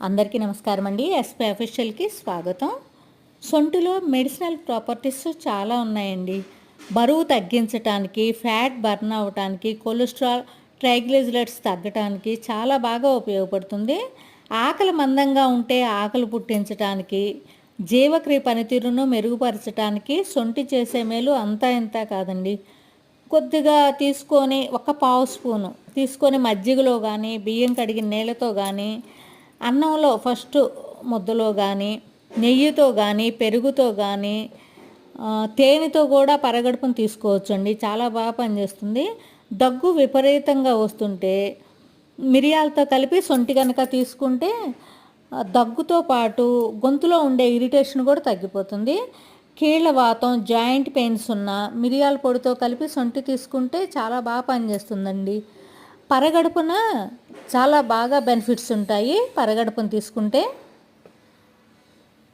అందరికీ నమస్కారం అండి ఎస్పీ అఫీషియల్కి స్వాగతం. సొంటిలో మెడిసినల్ ప్రాపర్టీస్ చాలా ఉన్నాయండి. బరువు తగ్గించటానికి ఫ్యాట్ బర్న్ అవ్వటానికి కొలెస్ట్రాల్ ట్రైగ్లిజరైడ్స్ తగ్గటానికి చాలా బాగా ఉపయోగపడుతుంది. ఆకలి మందంగా ఉంటే ఆకలి పుట్టించటానికి జీవక్రియ పనితీరును మెరుగుపరచడానికి సొంటి చేసే మేలు అంతా ఇంత కాదండి. కొద్దిగా తీసుకొని ఒక పావు స్పూను తీసుకొని మజ్జిగలో కానీ బియ్యం కడిగిన నీళ్ళతో కానీ అన్నంలో ఫస్ట్ ముద్దలో కానీ నెయ్యితో కానీ పెరుగుతో కానీ తేనెతో కూడా పరగడుపును తీసుకోవచ్చు అండి చాలా బాగా పనిచేస్తుంది. దగ్గు విపరీతంగా వస్తుంటే మిరియాలతో కలిపి సొంటి కనుక తీసుకుంటే దగ్గుతో పాటు గొంతులో ఉండే ఇరిటేషన్ కూడా తగ్గిపోతుంది. కీళ్ళ వాతం జాయింట్ పెయిన్స్ ఉన్న మిరియాల పొడితో కలిపి సొంటి తీసుకుంటే చాలా బాగా పనిచేస్తుందండి. పరగడుపున చాలా బాగా బెనిఫిట్స్ ఉంటాయి పరగడుపున తీసుకుంటే.